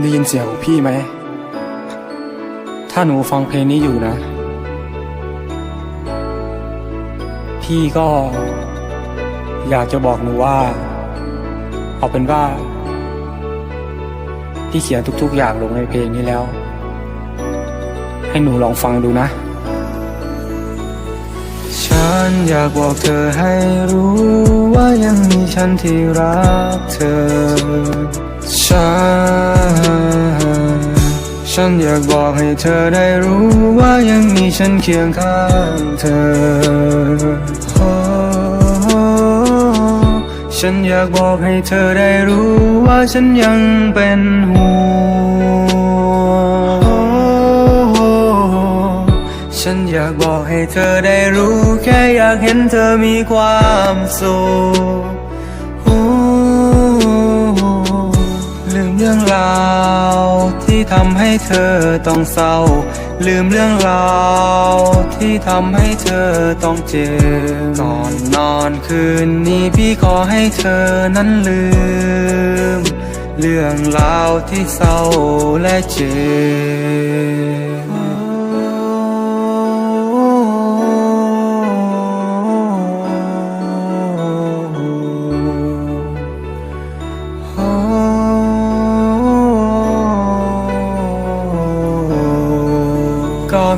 ได้ยินเสียงของพี่ไหม ถ้าหนูฟังเพลงนี้อยู่นะ พี่ก็ อยากจะบอกหนูว่า เอาเป็นว่า พี่เขียนทุกๆอย่างลงในเพลงนี้แล้ว ให้หนูลองฟังดูนะ ฉันอยากบอกเธอให้รู้ว่ายังมีฉันที่รักเธอ ฉันอยากบอกให้เธอได้รู้ว่ายังมีฉันเคียงข้างเธอโอ้ฉันอยากบอกให้เธอได้รู้ว่าฉันยังเป็นห่วงฉันอยากบอกให้เธอได้รู้ แค่อยากเห็นเธอมีความสุข รื่องราว ที่ทำให้เธอต้องเศร้า ลืมเรื่องราว ที่ทำให้เธอต้องเจ็บก่อนนอนคืนนี้พี่ขอให้เธอนั้นลืม เรื่องราวที่เศร้าและเจ็บ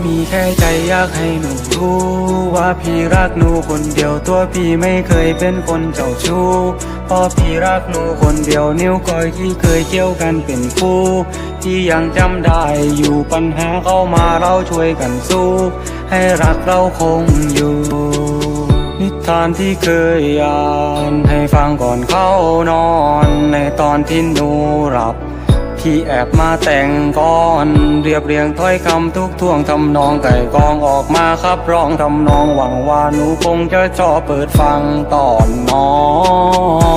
มีแค่ใจอยากให้หนูรู้ว่าพี่รักหนูคนเดียวตัวพี่ไม่เคยเป็นคนเจ้าชู้เพราะพี่รักหนูคนเดียวนิ้วก้อยที่เคยเกี่ยวกันเป็นคู่ ที่ยังจำได้อยู่ปัญหาเข้ามาเราช่วยกันสู้ ให้รักเราคงอยู่ นิทานที่เคยอ่านให้ฟังก่อนเข้านอน ในตอนที่หนูหลับ พี่แอบมาแต่งก่อน เรียบเรียงถ้อยคำทุกท่วงทำนองไก่กองออกมาครับร้องทำนองหวังว่าหนูคงจะชอบเปิดฟังตอนนอ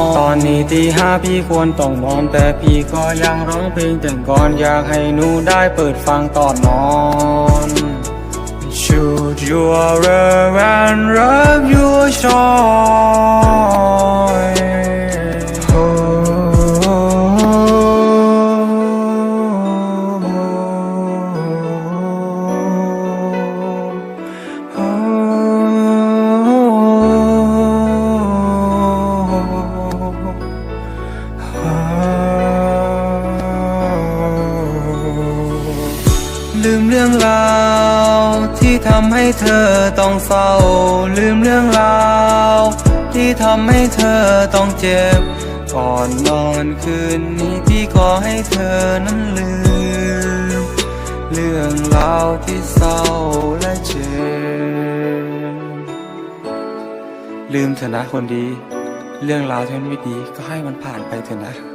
นตอนนี้ตีห้าพี่ควรต้องนอนแต่พี่ก็ยังร้องเพลงแต่งก่อนอยากให้หนูได้เปิดฟังตอนนอน Should you love and rub your joy เรื่องราว ที่ทำให้เธอต้องเศร้า ลืมเรื่องราว ที่ทำให้เธอต้องเจ็บ ก่อนนอนคืนนี้พี่ขอให้เธอนั้นลืม เรื่องราวที่เศร้าและเจ็บ ลืมเถอะนะคนดี เรื่องราวที่ไม่ดีก็ให้มันผ่านไปเถอะนะ